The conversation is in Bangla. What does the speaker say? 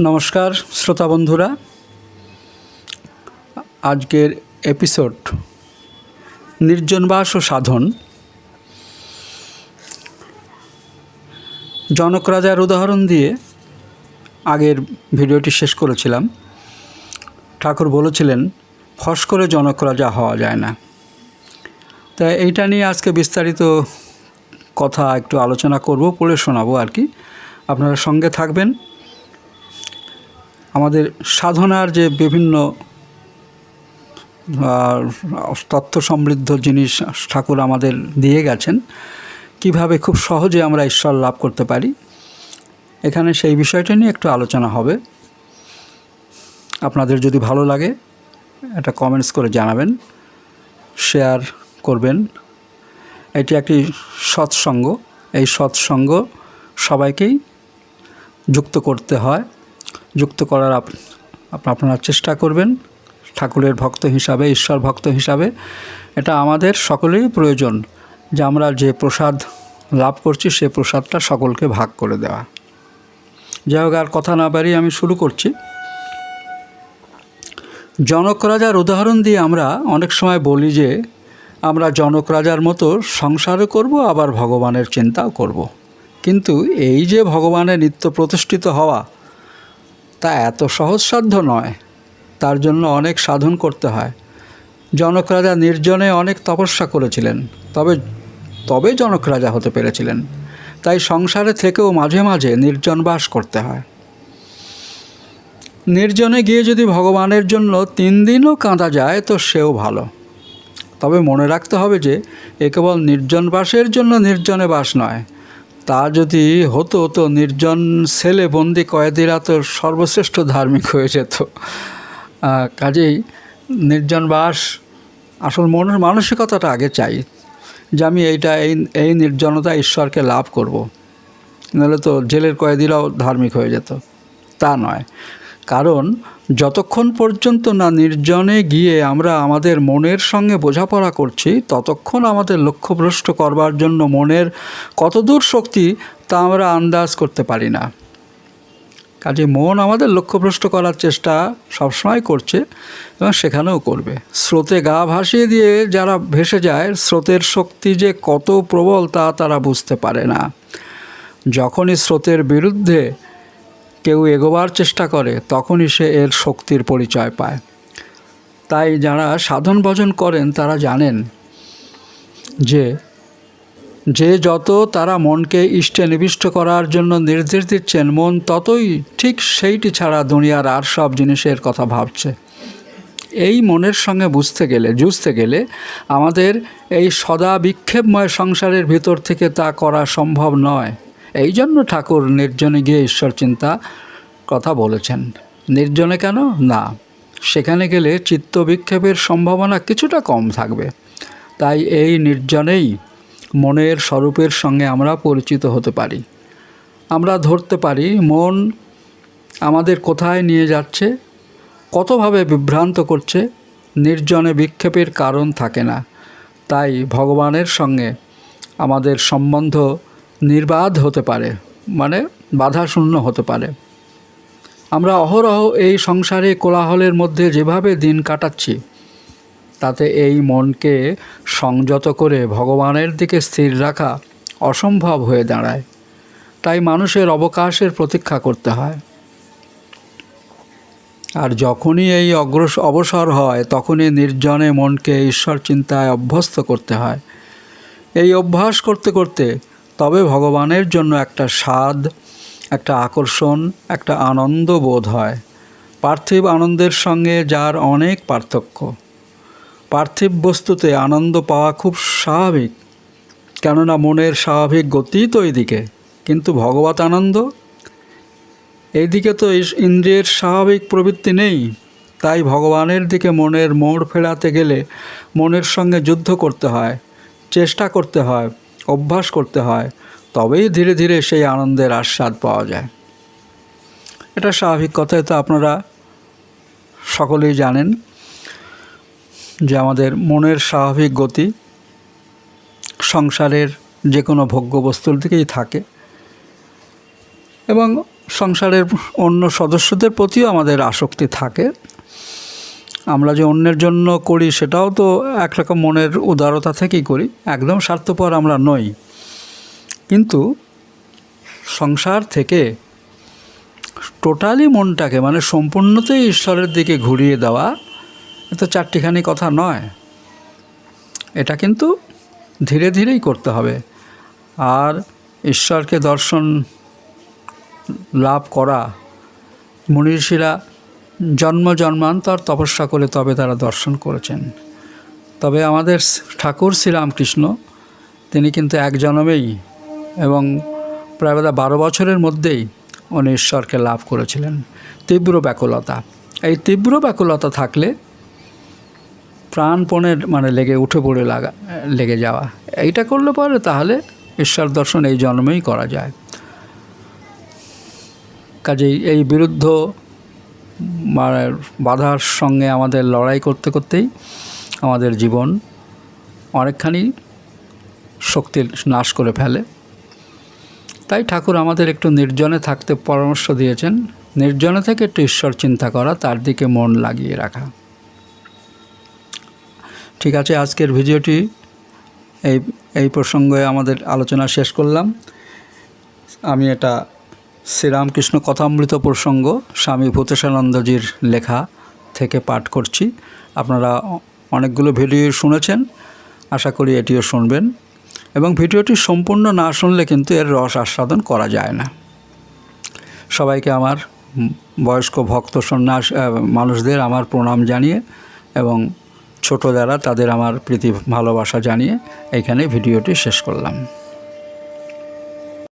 নমস্কার, শ্রোতা বন্ধুরা। আজকের এপিসোড নির্জনবাস ও সাধন। জনক রাজার উদাহরণ দিয়ে আগের ভিডিওটি শেষ করেছিলাম। ঠাকুর বলেছিলেন, ফস করে জনক রাজা হওয়া যায় না। তাই এইটা নিয়ে আজকে বিস্তারিত কথা একটু আলোচনা করব, পড়ে শোনাবো আর কি। আপনারা সঙ্গে থাকবেন। সাধনার যে বিভিন্ন তথ্য সমৃদ্ধ জিনিস ঠাকুর আমাদের দিয়ে গেছেন, কীভাবে খুব সহজে আমরা ঈশ্বর লাভ করতে পারি, এখানে সেই বিষয়টা নিয়ে একটু আলোচনা হবে। আপনাদের যদি ভালো লাগে এটা কমেন্টস করে জানাবেন শেয়ার করবেন। এটি একটি সৎসঙ্গ, এই সৎসঙ্গ সবাইকেই যুক্ত করতে হয়। যুক্ত করার আপ আপ- আপনারা চেষ্টা করবেন ঠাকুরের ভক্ত হিসাবে, ঈশ্বর ভক্ত হিসাবে। এটা আমাদের সকলেরই প্রয়োজন যে আমরা যে প্রসাদ লাভ করছি, সে প্রসাদটা সকলকে ভাগ করে দেওয়া। যাই হোক, আর কথা না বাড়িয়ে আমি শুরু করছি। জনক রাজার উদাহরণ দিয়ে আমরা অনেক সময় বলি যে, আমরা জনক রাজার মতো সংসারও করব, আবার ভগবানের চিন্তাও করব। কিন্তু এই যে ভগবানের নিত্য প্রতিষ্ঠিত হওয়া তা এত সহজসাধ্য নয়। তার জন্য অনেক সাধন করতে হয়। জনক রাজা নির্জনে অনেক তপস্যা করেছিলেন, তবে তবে জনক রাজা হতে পেরেছিলেন। তাই সংসারে থেকেও মাঝে মাঝে নির্জন বাস করতে হয়। নির্জনে গিয়ে যদি ভগবানের জন্য তিন দিনও কাঁদা যায়, তো সেও ভালো। তবে মনে রাখতে হবে যে, এ কেবল নির্জন বাসের জন্য নির্জনে বাস নয় তা যদি হতো তো নির্জন ছেলে বন্দি কয়েদিরা তো সর্বশ্রেষ্ঠ ধার্মিক হয়ে যেত। কাজেই নির্জন বাস আসল মনের মানসিকতাটা আগে চাই যে আমি এইটা, এই এই নির্জনতা ঈশ্বরকে লাভ করব। নাহলে তো জেলের কয়েদিরাও ধার্মিক হয়ে যেত। তা নয়। কারণ যতক্ষণ পর্যন্ত না নির্জনে গিয়ে আমরা আমাদের মনের সঙ্গে বোঝাপড়া করছি, ততক্ষণ আমাদের লক্ষ্যভ্রষ্ট করবার জন্য মনের কতদূর শক্তি তা আমরা আন্দাজ করতে পারি না। কাজে মন আমাদের লক্ষ্যভ্রষ্ট করার চেষ্টা সবসময় করছে এবং সেখানেও করবে। স্রোতে গা ভাসিয়ে দিয়ে যারা ভেসে যায়, স্রোতের শক্তি যে কত প্রবল তা তারা বুঝতে পারে না। যখনই স্রোতের বিরুদ্ধে কেউ এগোবার চেষ্টা করে, তখনই সে এর শক্তির পরিচয় পায়। তাই যারা সাধন ভজন করেন, তারা জানেন যে যে যত তারা মনকে ইষ্টে নিবিষ্ট করার জন্য নির্দেশ দিচ্ছেন, মন ততই ঠিক সেইটি ছাড়া দুনিয়ার আর সব জিনিসের কথা ভাবছে। এই মনের সঙ্গে বুঝতে গেলে জুঝতে গেলে আমাদের এই সদা বিক্ষেপময় সংসারের ভিতর থেকে তা করা সম্ভব নয়। এই জন্য ঠাকুর নির্জনে গিয়ে ঈশ্বর চিন্তা কথা বলেছেন। নির্জনে কেন? না, সেখানে গেলে চিত্ত বিক্ষেপের সম্ভাবনা কিছুটা কম থাকবে। তাই এই নির্জনেই মনের স্বরূপের সঙ্গে আমরা পরিচিত হতে পারি। আমরা ধরতে পারি, মন আমাদের কোথায় নিয়ে যাচ্ছে? কতভাবে বিভ্রান্ত করছে? নির্জনে বিক্ষেপের কারণ থাকে না। তাই ভগবানের সঙ্গে আমাদের সম্বন্ধ নির্বাধ হতে পারে মানে বাধাশূন্য হতে পারে। আমরা অহরহ এই সংসারে কোলাহলের মধ্যে যেভাবে দিন কাটাচ্ছি, তাতে এই মনকে সংযত করে ভগবানের দিকে স্থির রাখা অসম্ভব হয়ে দাঁড়ায়। তাই মানুষের অবকাশের প্রতীক্ষা করতে হয়। আর যখনই এই অগ্রস, অবসর হয়, তখনই নির্জনে মনকে ঈশ্বর চিন্তায় অভ্যস্ত করতে হয়। এই অভ্যাস করতে করতে তবে ভগবানের জন্য একটা স্বাদ, একটা আকর্ষণ, একটা আনন্দ বোধ হয়। পার্থিব আনন্দের সঙ্গে যার অনেক পার্থক্য। পার্থিব বস্তুতে আনন্দ পাওয়া খুব স্বাভাবিক, কেননা মনের স্বাভাবিক গতি তো এইদিকে। কিন্তু ভগবত আনন্দ? এইদিকে তো ইন্দ্রিয়ের স্বাভাবিক প্রবৃত্তি নেই। তাই ভগবানের দিকে মনের মোড় ফেরাতে গেলে মনের সঙ্গে যুদ্ধ করতে হয়, চেষ্টা করতে হয়। অভ্যাস করতে হয়, তবেই ধীরে ধীরে সেই আনন্দের আস্বাদ পাওয়া যায়। এটা স্বাভাবিক কথাই তো আপনারা সকলেই জানেন যে আমাদের মনের স্বাভাবিক গতি সংসারের যে কোনো ভোগ্য বস্তুর দিকেই থাকে এবং সংসারের অন্য সদস্যদের প্রতিও আমাদের আসক্তি থাকে। আমরা যে অন্যের জন্য করি সেটাও তো একরকম মনের উদারতা থেকেই করি, একদম স্বার্থপর আমরা নই। কিন্তু সংসার থেকে টোটালি মনটাকে মানে সম্পূর্ণতেই ঈশ্বরের দিকে ঘুরিয়ে দেওয়া তো চারটিখানি কথা নয়। এটা কিন্তু ধীরে ধীরেই করতে হবে। আর ঈশ্বরকে দর্শন, লাভ করা মনীষীরা জন্ম, জন্মান্তর তপস্যা করে তবে তারা দর্শন করেছেন। তবে আমাদের ঠাকুর শ্রীরামকৃষ্ণ, তিনি কিন্তু এক জন্মেই এবং প্রায় বারো বছরের মধ্যেই উনি ঈশ্বরকে লাভ করেছিলেন। তীব্র ব্যাকুলতা। এই তীব্র ব্যাকুলতা থাকলে প্রাণপণের মানে লেগে, উঠে পড়ে লাগা, লেগে যাওয়া। এইটা করলে পরে তাহলে ঈশ্বর দর্শন এই জন্মেই করা যায়। কাজেই এই বিরুদ্ধ বাধার সঙ্গে আমাদের লড়াই করতে করতেই আমাদের জীবন অনেকখানি শক্তি নাশ করে ফেলে। তাই ঠাকুর আমাদের একটু নির্জনে থাকতে পরামর্শ দিয়েছেন। নির্জনে থেকে একটু ঈশ্বর চিন্তা করা, তার দিকে মন লাগিয়ে রাখা। ঠিক আছে, আজকের ভিডিওটি এই এই প্রসঙ্গে আমাদের আলোচনা শেষ করলাম। আমি এটা শ্রীরামকৃষ্ণ কথামৃত প্রসঙ্গ স্বামী ভূতেশানন্দজির লেখা থেকে পাঠ করছি। আপনারা অনেকগুলো ভিডিও শুনেছেন, আশা করি এটিও শুনবেন এবং ভিডিওটি সম্পূর্ণ না শুনলে কিন্তু এর রস আস্বাদন করা যায় না। সবাইকে আমার বয়স্ক ভক্ত সন্ন্যাস মানুষদের আমার প্রণাম জানিয়ে এবং ছোট যারা তাদের আমার প্রীতি ভালোবাসা জানিয়ে এইখানে ভিডিওটি শেষ করলাম।